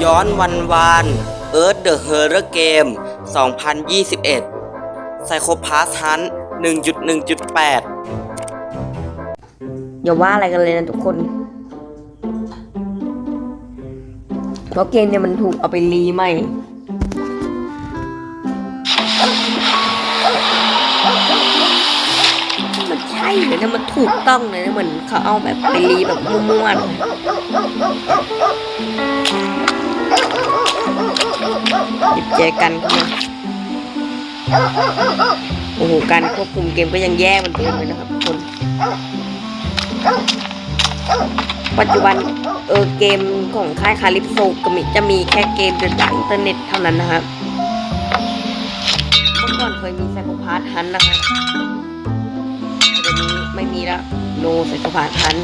ย้อนวันวานเอิร์ธเดอะเฮอร์เรเกม2021ไซโคพาสฮัน1.1.8 อย่าว่าอะไรกันเลยนะทุกคน เพราะเกมเนี่ยมันถูกเอาไปรีใหม่มันใช่เลยนะมันถูกต้องเลยนะเหมือนเขาเอาแบบไปรีแบบมั่วๆ หยิบเจกันเข้ามาโอ้โห การควบคุมเกมก็ยังแย่มือนเดิมเลยนะครับทุกคน ปัจจุบันเออเกมของค่ายคาลิปโซก็มีจะมีแค่เกมเดิมจากอินเทอร์เน็ตเท่านั้นนะครับเมื่อก่อนเคยมีไซโคพาร์ทันนะคะแต่เดี๋ยวนี้ไม่มีแล้วโนไซโคพาร์ทัน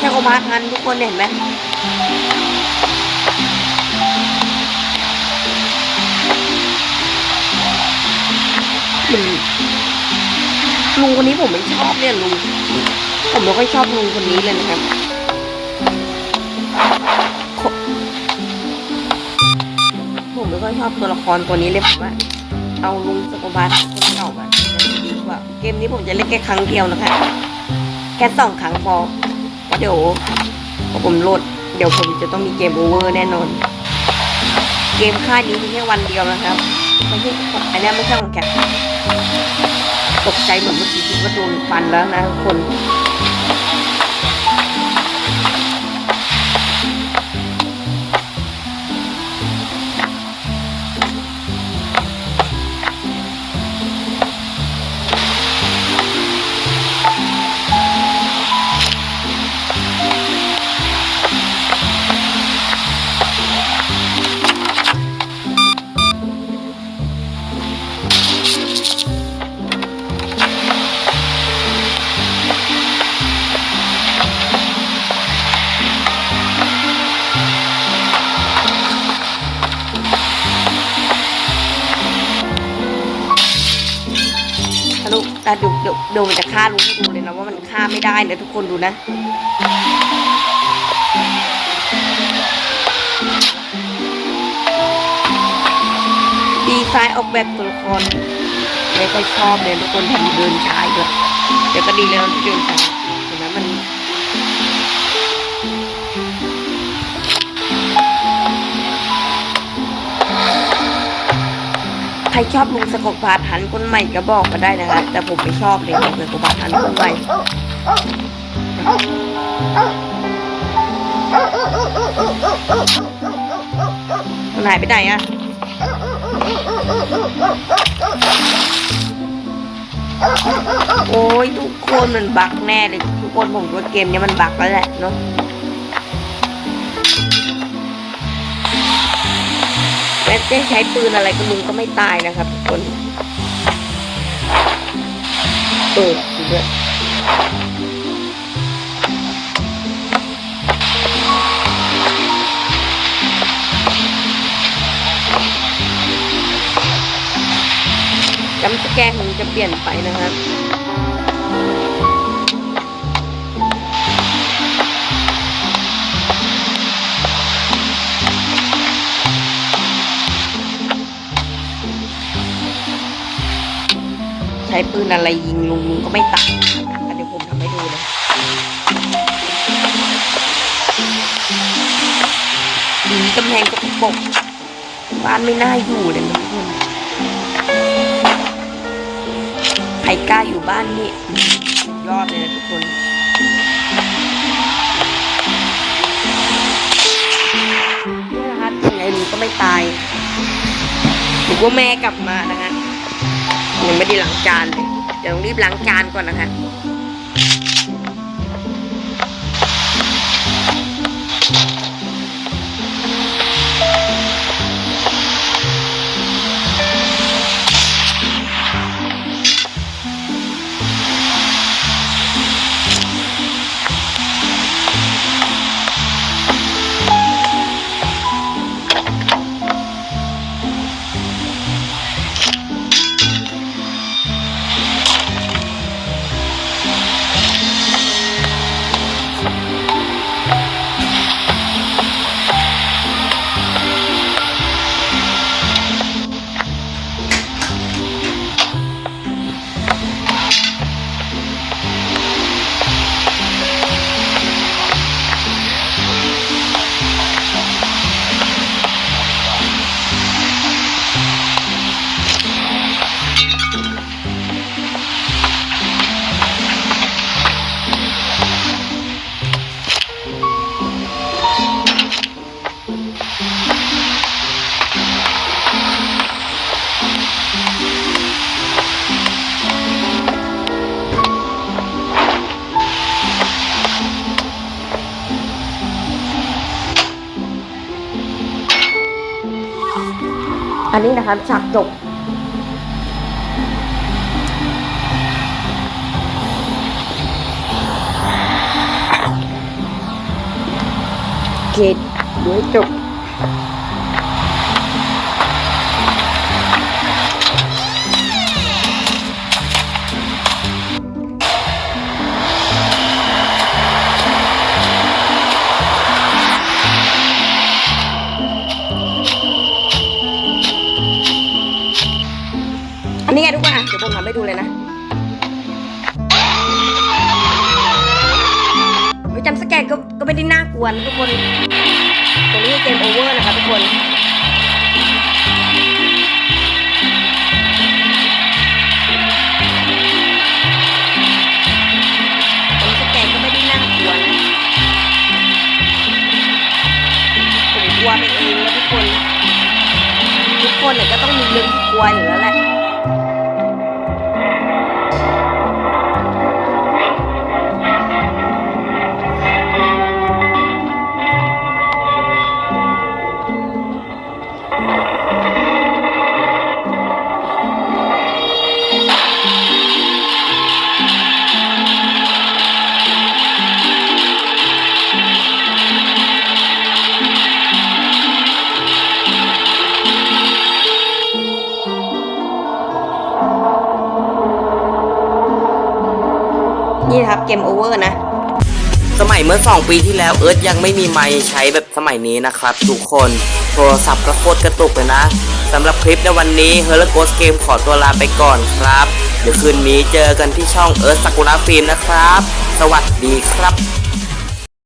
เนี่ยไซโคพาร์ทันทุกคนเห็นไหมลุงคนนี้ผมไม่ชอบเนี่ยลุง ผมไม่ค่อยชอบลุงคนนี้เลยนะครับผมไม่ค่อยชอบตัวละครตัวนี้เลยผมว่าเอาลุงสกบาร์คนเก่ามาดีกว่า เกมนี้ผมจะเล่นแค่ครั้งเดียวนะคะ แค่สองครั้งพอ เดี๋ยวพอผมโหลด เดี๋ยวผมจะต้องมีเกมโอเวอร์แน่นอน เกมค่ายนี้มีแค่วันเดียวนะครับไม่ใช่ของอันนี้ไม่ใช่ของแคปตกใจเหมือนเมื่อกี้คิดว่าโดนฟันแล้วนะทุกคน ทะลุแต่เดี๋ยวเดี๋ยวเดี๋ยวมันจะฆ่าลูกให้ดูเลยนะว่ามันฆ่าไม่ได้นะทุกคนดูนะดีไซน์ออกแบบตัวละครไม่ค่อยชอบเลยทุกคนทำเดินช้าอีกแล้วเดี๋ยวก็ดีเลยนะที่เดินช้า ครชอบลุงสกปาทันคนใหม่ก็บอกมาได้นะคะแต่ผมไม่ชอบเลยลุงสกปาทันคนใหม่มันหายไปไหนอะโอ้ยทุกคนมันบักแน่เลยทุกคนผมว่าเกมนี้มันบักแล้วแหละเนาะ แม้จะใช้ปืนอะไรก็ลุงก็ไม่ตายนะครับทุกคนเออจริด้วยจำสแกนผมจะเปลี่ยนไปนะครับ ปืนอะไรยิงลุงลุงก็ไม่ตายเดี๋ยวผมทำให้ดูนะดีกำแพงกระปกบ้านไม่น่าอยู่เลยนะทุกคนใครกล้าอยู่บ้านนี่ยอดเลยนะทุกคนนี่นะคะยังไงลุงก็ไม่ตายหรือว่าแม่กลับมานะคะ ยังไม่ได้ล้างจานเลยเดี๋ยวต้องรีบล้างจานก่อนนะคะ อันนี้นะคะฉากจบเกตด้วยจบ ให้ดูเลยนะวิจำสแกนก็ก็ไม่ได้น่ากลัวนะทุกคน ตรงนี้เกมโอเวอร์นะคะทุกคนตรงนี้สแกนก็ไม่ได้น่ากลัวนะผมกลัวไปเองนะทุกคน ทุกคนเนี่ยก็ต้องมีเรื่องที่กลัวอยู่แล้วแหละ เกมโอเวอร์นะ สมัยเมื่อ 2 ปีที่แล้วเอิร์ธยังไม่มีไมค์ใช้แบบสมัยนี้นะครับ ทุกคนโทรศัพท์ก็โคตรกระตุกเลยนะสำหรับคลิปในวันนี้ h e r l o g h o s t Game ขอตัวลาไปก่อนครับ เดี๋ยวคืนนี้เจอกันที่ช่องเอิร์ธสักุระฟิล์มนะครับ สวัสดีครับ